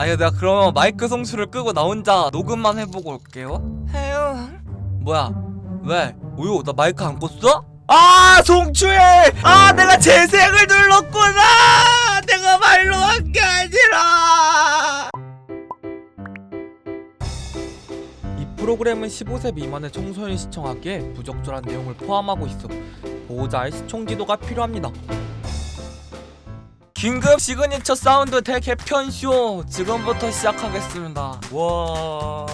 아니 내가 그러면 마이크 송수를 끄고 나 혼자 녹음만 해보고 올게요. 해요. 뭐야? 왜? 오요 나 마이크 안 껐어? 아 송추해! 아 내가 재생을 눌렀구나! 내가 말로 한 게 아니라! 이 프로그램은 15세 미만의 청소년이 시청하기에 부적절한 내용을 포함하고 있어 보호자의 시청 지도가 필요합니다 긴급 시그니처 사운드 대개편쇼. 지금부터 시작하겠습니다. 와.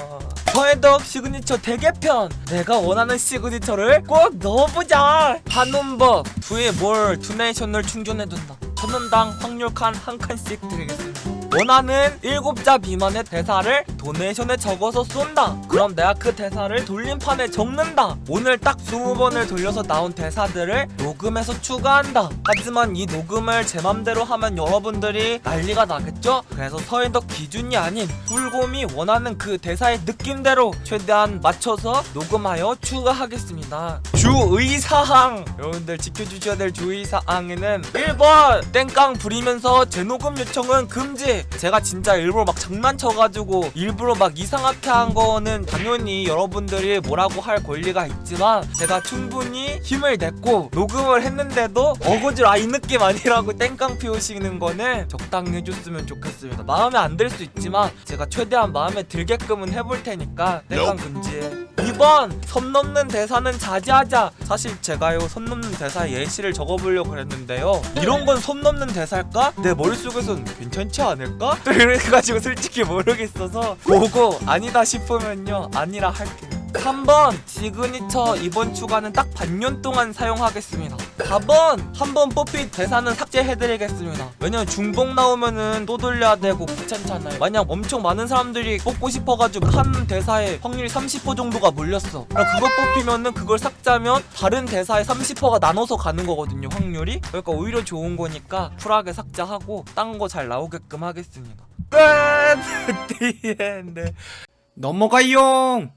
서해덕 시그니처 대개편. 내가 원하는 시그니처를 꼭 넣어보자. 한움버 두에 뭘 두네이션을 충전해둔다. 천원당 확률 칸 한 칸씩 드리겠습니다 원하는 7자 미만의 대사를 도네이션에 적어서 쏜다. 그럼 내가 그 대사를 돌림판에 적는다. 오늘 딱 20번을 돌려서 나온 대사들을 녹음해서 추가한다. 하지만 이 녹음을 제 맘대로 하면 여러분들이 난리가 나겠죠? 그래서 서해덕 기준이 아닌 꿀곰이 원하는 그 대사의 느낌대로 최대한 맞춰서 녹음하여 추가하겠습니다. 주의사항! 여러분들 지켜주셔야 될 주의사항에는 1번! 땡깡 부리면서 재녹음 요청은 금지 제가 진짜 일부러 막 장난쳐가지고 일부러 막 이상하게 한 거는 당연히 여러분들이 뭐라고 할 권리가 있지만 제가 충분히 힘을 냈고 녹음을 했는데도 어거지로 아 이 느낌 아니라고 땡깡 피우시는 거는 적당히 해줬으면 좋겠습니다. 마음에 안 들 수 있지만 제가 최대한 마음에 들게끔은 해볼 테니까 땡깡 금지해. 2번 선 넘는 대사는 자제하자. 사실 제가요 선 넘는 대사 예시를 적어보려고 그랬는데요. 이런 건 선 넘는 대사일까? 내 머릿속에선 괜찮지 않을까? 또 이래가지고 솔직히 모르겠어서 보고 아니다 싶으면요. 아니라 할게요 3번 시그니처 이번 추가는 딱 반년 동안 사용하겠습니다. 4번! 한 번 뽑힌 대사는 삭제해드리겠습니다. 왜냐면 중복 나오면은 또 돌려야 되고 귀찮잖아요. 만약 엄청 많은 사람들이 뽑고 싶어가지고 한 대사에 확률이 30% 정도가 몰렸어. 그럼 그거 뽑히면은 그걸 삭제하면 다른 대사에 30%가 나눠서 가는 거거든요 확률이. 그러니까 오히려 좋은 거니까 쿨하게 삭제하고 딴 거 잘 나오게끔 하겠습니다. 끝! 네. 넘어가용!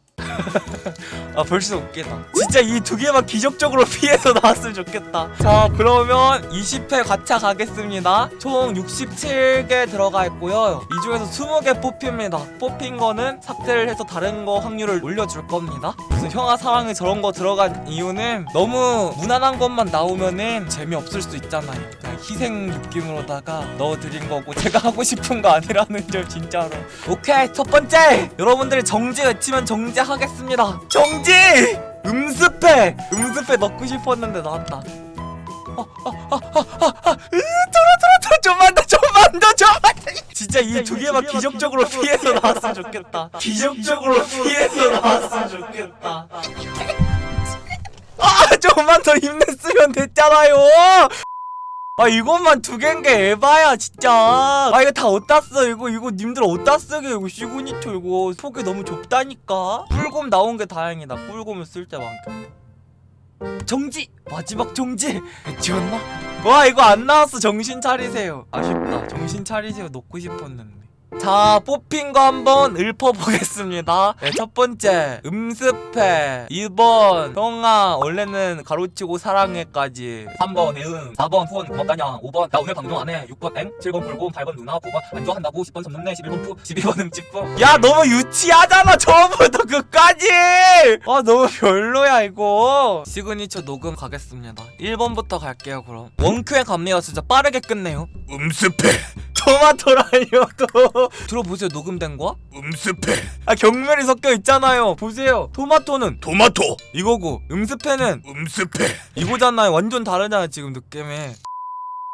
아 벌써 웃기다 진짜 이 두 개만 기적적으로 피해서 나왔으면 좋겠다. 자 그러면 20회 가차 가겠습니다. 총 67개 들어가 있고요. 이 중에서 20개 뽑힙니다. 뽑힌 거는 삭제를 해서 다른 거 확률을 올려줄 겁니다. 무슨 형아 사랑에 저런 거 들어간 이유는 너무 무난한 것만 나오면은 재미없을 수 있잖아요. 그냥 희생 느낌으로다가 넣어드린 거고 제가 하고 싶은 거 아니라는 점 진짜로. 오케이 첫 번째! 여러분들이 정지 외치면 정지하겠습니다. 정지 음습회 음습회 넣고 싶었는데 나왔다. 어, 어, 어, 어, 어, 어, 으, 돌아 돌아 돌아 좀만 더 좀만 더 좀만 더. 진짜 이 두 개만 기적적으로 피해서 나왔으면 좋겠다. 기적적으로 피해서 나왔으면 좋겠다. 아 좀만 더 힘냈으면 됐잖아요 아 이것만 두 개인 게 에바야 진짜. 아 이거 다 어디다 써 이거? 이거 님들 어디다 쓰게 이거 시그니처 이거. 속이 너무 좁다니까. 뿔곰 나온 게 다행이다. 뿔곰을 쓸 때만큼 정지! 마지막 정지! 지웠나? 와 이거 안 나왔어. 정신 차리세요. 아쉽다. 정신 차리세요. 놓고 싶었는데 자 뽑힌 거 한번 읊어보겠습니다. 네, 첫 번째 음습회 2번 형아 원래는 가로치고 사랑해까지 3번 애응 4번 후원 고맙다냐 5번 나 오늘 방송 안해. 6번 땡 7번 불곰 8번 누나 9번 안 좋아한다고 10번 섬는네 11번 푸 12번 응집부 야 너무 유치하잖아 처음부터 끝까지! 아 너무 별로야 이거. 시그니처 녹음 가겠습니다. 1번부터 갈게요 그럼. 원큐에 갑니다 진짜 빠르게 끝내요. 음습해 토마토라니요도 들어보세요 녹음된 거? 음습해. 아 경멸이 섞여 있잖아요. 보세요. 토마토는 토마토. 이거고 음습회는 음습해. 이거잖아요. 완전 다르잖아요 지금 느낌이.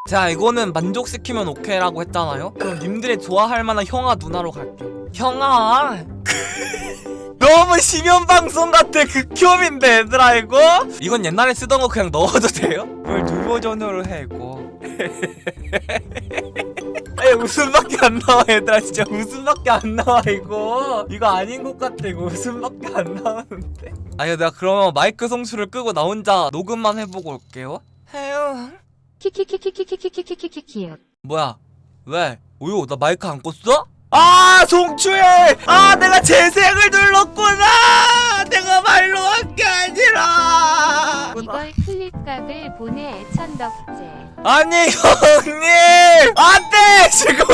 자 이거는 만족시키면 오케이라고 했잖아요? 그럼 님들이 좋아할 만한 형아 누나로 갈게요. 형아! 너무 심연 방송 같아. 극혐인데 얘들아 이거? 이건 옛날에 쓰던 거 그냥 넣어도 돼요? 이걸 두 버전으로 해 이거 아니 웃음밖에 안 나와 얘들아. 진짜 웃음밖에 안 나와 이거. 이거 아닌 것 같아. 이거 웃음밖에 안 나오는데. 아니 내가 그러면 마이크 송수를 끄고 나 혼자 녹음만 해보고 올게요. 해요. 키키키키키키키키키키키키 뭐야 왜 오요 나 마이크 안 껐어? 아 송추해 아 내가 재생을 눌렀구나 내가 말로 한 게 아니라 이걸 콩깍을 보내 애천덕제. 아니 형님! 안돼!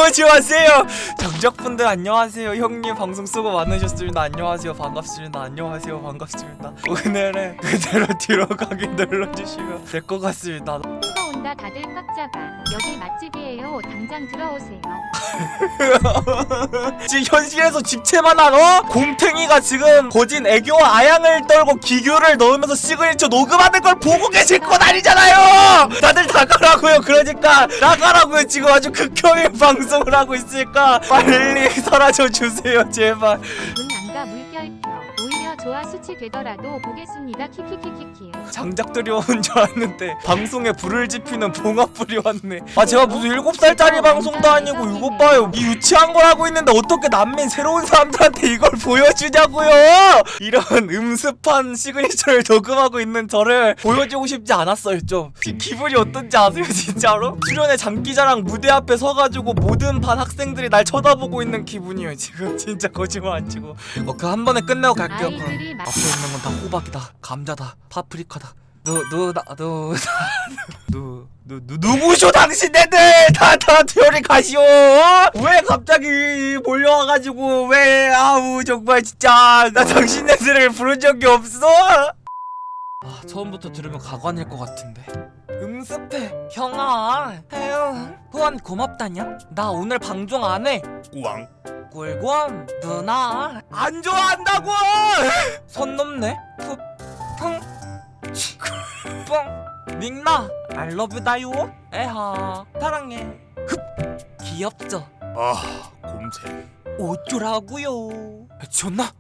오지 마세요! 정적분들 안녕하세요. 형님 방송 수고 많으셨습니다. 안녕하세요. 반갑습니다. 안녕하세요. 반갑습니다. 오늘은 그대로 뒤로 가기 눌러주시면 될 것 같습니다 온다 다들 꽉 잡아 여기 맛집이에요. 당장 들어오세요. 지금 현실에서 집채만한 어? 곰탱이가 지금 거진 애교와 아양을 떨고 기교를 넣으면서 시그니처 녹음하는 걸 보고 계실 건 아니잖아요! 다들 나가라고요. 그러니까 나가라고요. 지금 아주 극혐의 방송을 하고 있으니까 빨리 사라져 주세요 제발 좋아 수치 되더라도 보겠습니다. 키키키키키. 장작들이 오는 줄 알았는데 방송에 불을 지피는 봉합불이 왔네. 아 제가 무슨 7살짜리 방송도 아니고 이것 봐요. 이 유치한 걸 하고 있는데 어떻게 남민 새로운 사람들한테 이걸 보여주냐고요? 이런 음습한 시그니처를 녹음하고 있는 저를 보여주고 싶지 않았어요 좀. 지금 기분이 어떤지 아세요 진짜로? 출연의 장기자랑 무대 앞에 서가지고 모든 반 학생들이 날 쳐다보고 있는 기분이에요 지금. 진짜 거짓말 안 치고. 어, 그 한 번에 끝내고 갈게요 그럼 막 앞에 있는 건 다 호박이다 감자다 파프리카다. 누누나누누누 누구쇼 당신네들? 다다 조용히 가시오. 어? 왜 갑자기 몰려와가지고 왜 아우 정말 진짜 나 당신네들을 부른 적이 없어? 아 처음부터 들으면 가관일 것 같은데. 음습해 형아. 해요 후원 고맙다냐? 나 오늘 방송 안해. 우왕 꿀밤 누나 안 좋아한다고! 선 넘네. 푸풍 뿡 닉나 I love you 다요 에하 사랑해. 흡 귀엽죠? 아 곰탱 어쩌라고요? 미쳤나?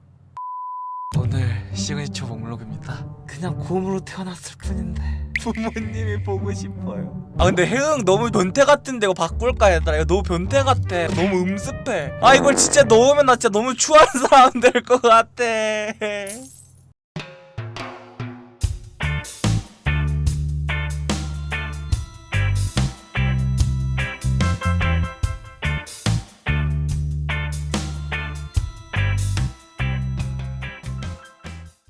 오늘 시그니처 목록입니다. 그냥 곰으로 태어났을 뿐인데 부모님이 보고 싶어요. 아 근데 혜응 너무 변태 같은데 이거 바꿀까 얘들아? 이거 너무 변태 같아. 너무 음습해. 아 이걸 진짜 넣으면 나 진짜 너무 추한 사람 될 것 같아